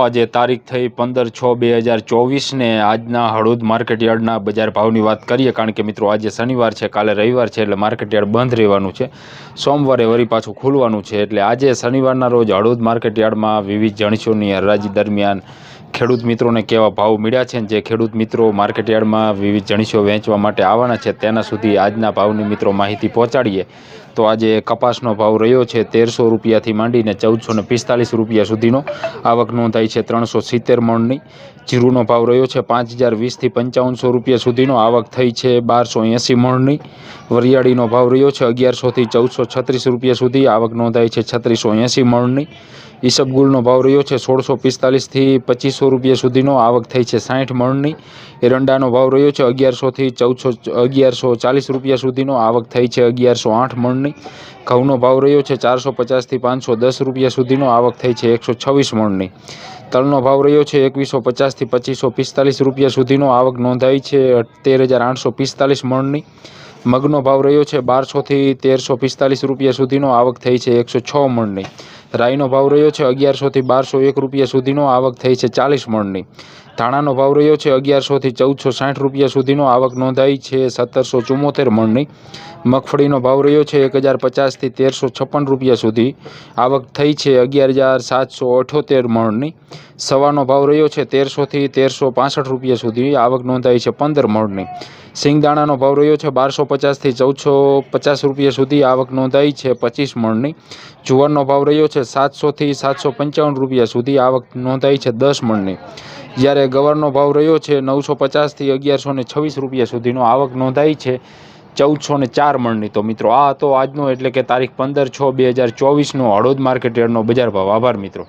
આજે તારીખ થઈ પંદર છ બે હજાર ચોવીસને આજના હળવદ માર્કેટયાર્ડના બજાર ભાવની વાત કરીએ, કારણ કે મિત્રો આજે શનિવાર છે, કાલે રવિવાર છે, એટલે માર્કેટયાર્ડ બંધ રહેવાનું છે. સોમવારે વળી પાછું ખુલવાનું છે, એટલે આજે શનિવારના રોજ હળવદ માર્કેટયાર્ડમાં વિવિધ જણસીઓની હરાજી દરમિયાન ખેડૂત મિત્રોને કેવા ભાવ મળ્યા છે જે ખેડૂત મિત્રો માર્કેટયાર્ડમાં વિવિધ જણસીઓ વેચવા માટે આવવાના છે, તેના સુધી આજના ભાવની મિત્રો માહિતી પહોંચાડીએ. તો આજે કપાસનો ભાવ રહ્યો છે તેરસો રૂપિયાથી માંડીને ચૌદસો ને પિસ્તાલીસ રૂપિયા સુધીનો. આવક નોંધાઈ છે ત્રણસો સિત્તેર મણની. જીરુનો ભાવ રહ્યો છે પાંચ હજાર વીસથી પંચાવનસો રૂપિયા સુધીનો. આવક થઈ છે બારસો એંસી મણની. વરિયાળીનો ભાવ રહ્યો છે અગિયારસોથી ચૌદસો છત્રીસ રૂપિયા સુધી. આવક નોંધાઈ છે છત્રીસો એંસી મણની. ઈસબગુલનો ભાવ રહ્યો છે સોળસો પિસ્તાલીસથી પચીસો રૂપિયા સુધીનો. આવક થઈ છે સાઠ મણની. એરંડાનો ભાવ રહ્યો છે અગિયારસોથી ચૌદસો અગિયારસો ચાલીસ રૂપિયા સુધીનો. આવક થઈ છે અગિયારસો આઠ મણની. ઘઉંનો ભાવ રહ્યો છે ચારસો પચાસથી પાંચસો દસ રૂપિયા સુધીનો. આવક થઈ છે એકસો છવ્વીસ મણની. તલનો ભાવ રહ્યો છે એકવીસો પચાસથી પચીસો પિસ્તાલીસ રૂપિયા સુધીનો. આવક નોંધાઈ છે તેર હજાર આઠસો પિસ્તાલીસ મણની. મગનો ભાવ રહ્યો છે બારસોથી તેરસો પિસ્તાલીસ રૂપિયા સુધીનો. આવક થઈ છે એકસો છ મણની. રાઈનો ભાવ રહ્યો છે અગિયારસોથી બારસો એક રૂપિયા સુધીનો. આવક થઈ છે ચાલીસ મણની. ધાણાનો ભાવ રહ્યો છે અગિયારસોથી ચૌદસો સાઠ રૂપિયા સુધીનો. આવક નોંધાઈ છે સત્તરસો ચુમ્મોતેર મણની. મગફળીનો ભાવ રહ્યો છે એક હજાર પચાસથી તેરસો છપ્પન રૂપિયા સુધી. આવક થઈ છે અગિયાર હજાર સાતસો અઠ્યોતેર મણની. સવાનો ભાવ રહ્યો છે તેરસોથી તેરસો પાસઠ રૂપિયા સુધી. આવક નોંધાઈ છે પંદર મણની. સિંગદાણાનો ભાવ રહ્યો છે બારસો પચાસથી ચૌદસો પચાસ રૂપિયા સુધી. આવક નોંધાઈ છે પચીસ મણની. જુવારનો ભાવ રહ્યો છે સાતસોથી સાતસો પંચાવન રૂપિયા સુધી. આવક નોંધાઈ છે દસ મણની. જ્યારે ગવારનો ભાવ રહ્યો છે નવસો પચાસથી અગિયારસો ને છવ્વીસ રૂપિયા સુધીનો આવક નોંધાઈ છે ચૌદસો ને ચાર મણની. તો મિત્રો, આ હતો આજનો એટલે કે તારીખ પંદર છ બે હજાર ચોવીસનો હળોદ માર્કેટ યાર્ડનો બજાર ભાવ. આભાર મિત્રો.